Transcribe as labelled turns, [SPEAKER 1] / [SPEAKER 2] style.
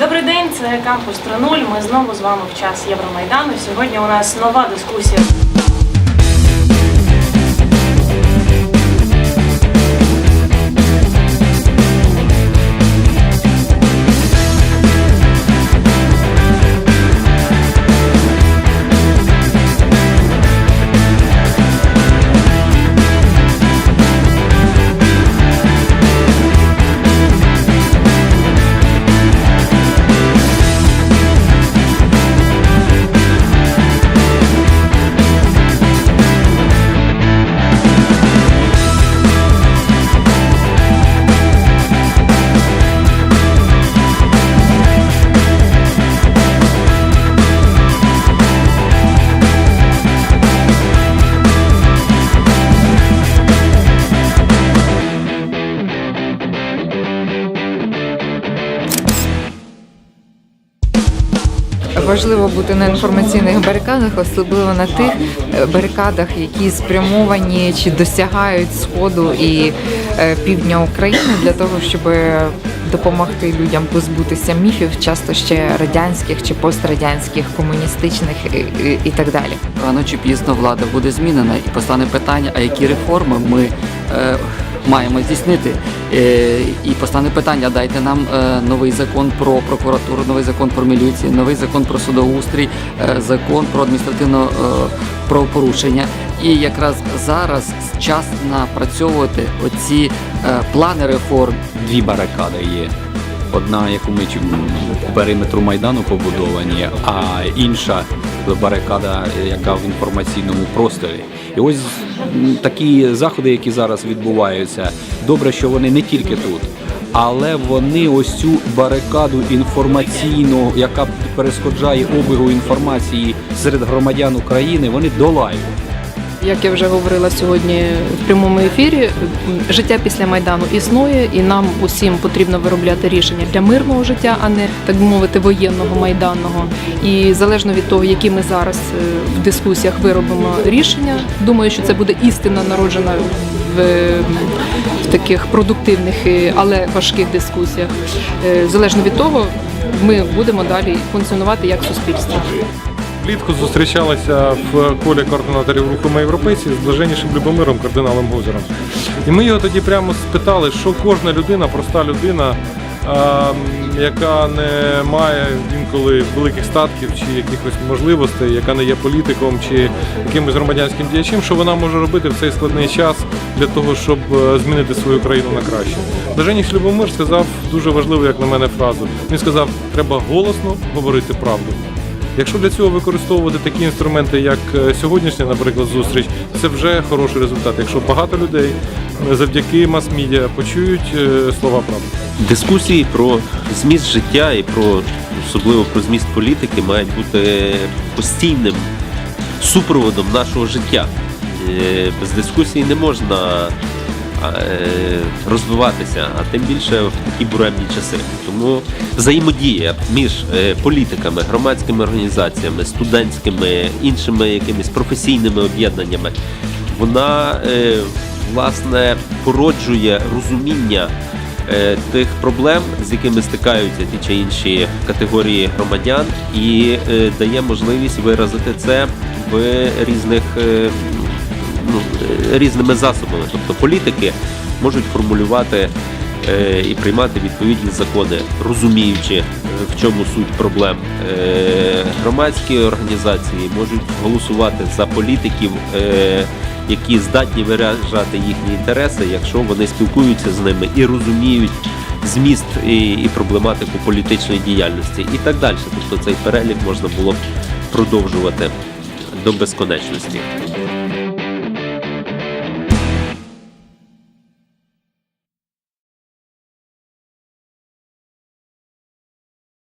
[SPEAKER 1] Добрий день, це кампус 3.0. Ми знову з вами в час Євромайдану. Сьогодні у нас нова дискусія.
[SPEAKER 2] Важливо бути на інформаційних барикадах, особливо на тих е, барикадах, які спрямовані чи досягають сходу і е, півдня України для того, щоб допомогти людям позбутися міфів, часто ще радянських чи пострадянських, комуністичних і, так далі.
[SPEAKER 3] Рано чи пізно влада буде змінена і постане питання, а які реформи ми е, маємо здійснити. Е, і постане питання, дайте нам е, новий закон про прокуратуру, новий закон про міліцію, новий закон про судоустрій, е, закон про адміністративне правопорушення. І якраз зараз час напрацьовувати оці плани реформ.
[SPEAKER 4] дві барикади є. Одна, ми чу- по периметру Майдану побудовані, а інша барикада, яка в інформаційному просторі. І ось такі заходи, які зараз відбуваються, добре, що вони не тільки тут. Але вони ось цю барикаду інформаційну, яка перешкоджає обігу інформації серед громадян України, вони долають.
[SPEAKER 5] Як я вже говорила сьогодні в прямому ефірі, життя після майдану існує, і нам усім потрібно виробляти рішення для мирного життя, а не так би мовити воєнного майданного. І залежно від того, які ми зараз е, в дискусіях виробимо рішення, думаю, що це буде істина народжена в, в таких продуктивних, е, але важких дискусіях. Е, Залежно від того, ми будемо далі функціонувати як суспільство.
[SPEAKER 6] Влітку зустрічалися в колі координаторів руху «Ми європейці з блаженнішим Любомиром, кардиналом Гузером. І ми його тоді прямо спитали, що кожна людина, проста людина, яка не має інколи великих статків чи якихось можливостей, яка не є політиком чи якимось громадянським діячем, що вона може робити в цей складний час для того, щоб е, змінити свою країну на краще. Блаженніш Любомир сказав дуже важливу, як на мене, фразу. Він сказав, треба голосно говорити правду. Якщо для цього використовувати такі інструменти, як е, сьогоднішня, наприклад, зустріч, це вже хороший результат. Якщо багато людей е, завдяки мас-медіа почують е, слова правди.
[SPEAKER 7] Дискусії про зміст життя і про особливо про зміст політики мають бути постійним супроводом нашого життя. Без дискусії не можна розвиватися, а тим більше в такі буремні часи. Тому взаємодія між е, політиками, громадськими організаціями, студентськими, іншими якимись професійними об'єднаннями, вона е, власне породжує розуміння е, тих проблем, з якими стикаються ті чи інші категорії громадян, і е, дає можливість виразити це в різних е, ну, е, різними засобами. Тобто політики можуть формулювати е, і приймати відповідні закони, розуміючи, е, в чому суть проблем. Громадські організації можуть голосувати за політиків. які здатні виражати їхні інтереси, якщо вони спілкуються з ними і розуміють зміст і, і проблематику політичної діяльності, і так далі. Тобто цей перелік можна було б продовжувати до безконечності.